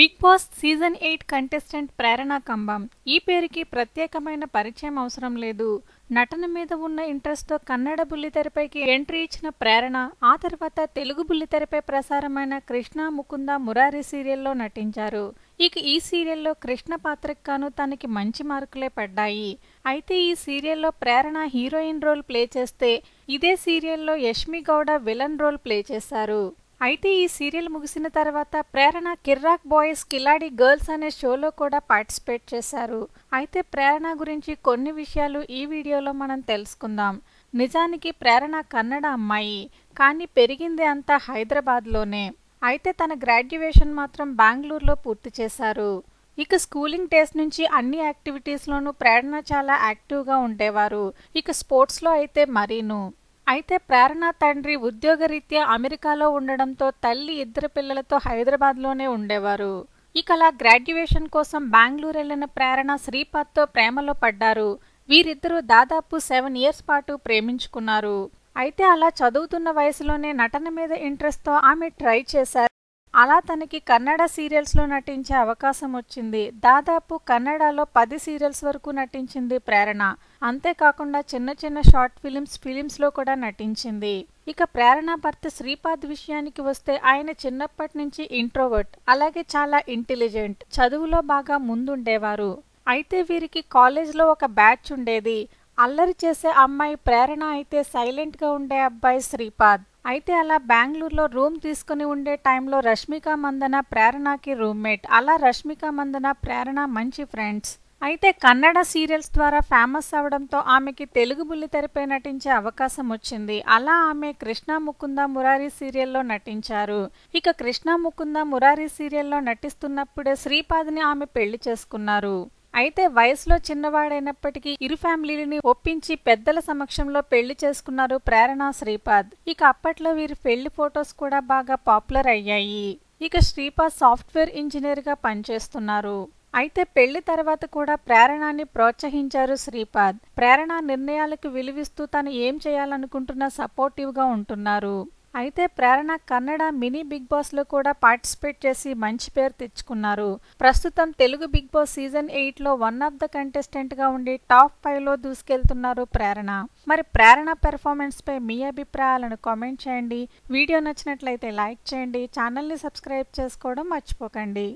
Big boss season eight contestant Prerana Kambam. ఈ పేరుకి ప్రత్యేకమైన పరిచయం అవసరం లేదు. నటన మీద ఉన్న ఇంట్రెస్ట్తో కన్నడ బుల్లితెరపైకి ఎంట్రీ ఇచ్చిన ప్రేరణ ఆ తర్వాత తెలుగు బుల్లితెరపై ప్రసారమైన కృష్ణ ముకుంద మురారి సీరియల్లో నటించారు. ఇక ఈ సీరియల్లో కృష్ణ పాత్రకు గాను తనకి మంచి మార్కులే పడ్డాయి. అయితే ఈ సీరియల్లో ప్రేరణ హీరోయిన్ రోల్ ప్లే చేస్తే ఇదే సీరియల్లో Yashmi Gowda villain role play చేశారు. అయితే ఈ సీరియల్ ముగిసిన తర్వాత ప్రేరణ కిర్రాక్ బాయ్స్ కిలాడి గర్ల్స్ అనే షోలో కూడా పార్టిసిపేట్ చేశారు. అయితే ప్రేరణ గురించి కొన్ని విషయాలు ఈ వీడియోలో మనం తెలుసుకుందాం. నిజానికి ప్రేరణ కన్నడ అమ్మాయి కానీ పెరిగింది అంతా హైదరాబాద్లోనే. అయితే తన గ్రాడ్యుయేషన్ మాత్రం బెంగళూరులో పూర్తి చేశారు. ఇక స్కూలింగ్ డేస్ నుంచి అన్ని యాక్టివిటీస్లోనూ ప్రేరణ చాలా యాక్టివ్గా ఉండేవారు. ఇక స్పోర్ట్స్లో అయితే మరీను. అయితే ప్రేరణ తండ్రి ఉద్యోగరీత్యా అమెరికాలో ఉండడంతో తల్లి ఇద్దరు పిల్లలతో హైదరాబాద్లోనే ఉండేవారు. ఇక అలా గ్రాడ్యుయేషన్ కోసం బెంగళూరు వెళ్ళిన ప్రేరణ శ్రీపాద్తో ప్రేమలో పడ్డారు. వీరిద్దరూ దాదాపు సెవెన్ ఇయర్స్ పాటు ప్రేమించుకున్నారు. అయితే అలా చదువుతున్న వయసులోనే నటన మీద ఇంట్రెస్ట్తో ఆమె ట్రై చేశారు. అలా తనకి కన్నడ సీరియల్స్లో నటించే అవకాశం వచ్చింది. దాదాపు కన్నడలో పది సీరియల్స్ వరకు నటించింది ప్రేరణ. అంతేకాకుండా చిన్న చిన్న షార్ట్ ఫిలిమ్స్ ఫిలిమ్స్లో కూడా నటించింది. ఇక ప్రేరణ భర్త శ్రీపాద్ విషయానికి వస్తే ఆయన చిన్నప్పటి నుంచి ఇంట్రోవర్ట్ అలాగే చాలా ఇంటెలిజెంట్ చదువులో బాగా ముందుండేవారు. అయితే వీరికి కాలేజ్లో ఒక బ్యాచ్ ఉండేది. అల్లరి చేసే అమ్మాయి ప్రేరణ అయితే సైలెంట్గా ఉండే అబ్బాయి శ్రీపాద్. అయితే అలా బెంగళూరులో రూమ్ తీసుకుని ఉండే టైంలో రష్మిక మందన ప్రేరణకి రూమ్మేట్. అలా రష్మిక మందన ప్రేరణ మంచి ఫ్రెండ్స్. అయితే కన్నడ సీరియల్స్ ద్వారా ఫేమస్ అవడంతో ఆమెకి తెలుగు బుల్లితెరపై నటించే అవకాశం వచ్చింది. అలా ఆమె కృష్ణ ముకుంద మురారి సీరియల్లో నటించారు. ఇక కృష్ణ ముకుంద మురారి సీరియల్లో నటిస్తున్నప్పుడే శ్రీపాద్ని ఆమె పెళ్ళి చేసుకున్నారు. అయితే వయసులో చిన్నవాడైనప్పటికీ ఇరు ఫ్యామిలీలని ఒప్పించి పెద్దల సమక్షంలో పెళ్ళి చేసుకున్నారు ప్రేరణ శ్రీపాద్. ఇక అప్పట్లో వీరి పెళ్ళి ఫొటోస్ కూడా బాగా పాపులర్ అయ్యాయి. ఇక శ్రీపాద్ సాఫ్ట్వేర్ ఇంజనీర్గా పనిచేస్తున్నారు. అయితే పెళ్ళి తర్వాత కూడా ప్రేరణాన్ని ప్రోత్సహించారు శ్రీపాద్. ప్రేరణ నిర్ణయాలకు విలువిస్తూ తను ఏం చేయాలనుకుంటున్నా సపోర్టివ్గా ఉంటున్నారు. అయితే ప్రేరణ కన్నడ మినీ బిగ్ బాస్లో కూడా పార్టిసిపేట్ చేసి మంచి పేరు తెచ్చుకున్నారు. ప్రస్తుతం తెలుగు బిగ్ బాస్ సీజన్ ఎయిట్లో వన్ ఆఫ్ ద కంటెస్టెంట్గా ఉండి టాప్ ఫైవ్లో దూసుకెళ్తున్నారు ప్రేరణ. మరి ప్రేరణ పెర్ఫార్మెన్స్ పై మీ అభిప్రాయాలను కామెంట్ చేయండి. వీడియో నచ్చినట్లయితే లైక్ చేయండి. ఛానల్ని సబ్స్క్రైబ్ చేసుకోవడం మర్చిపోకండి.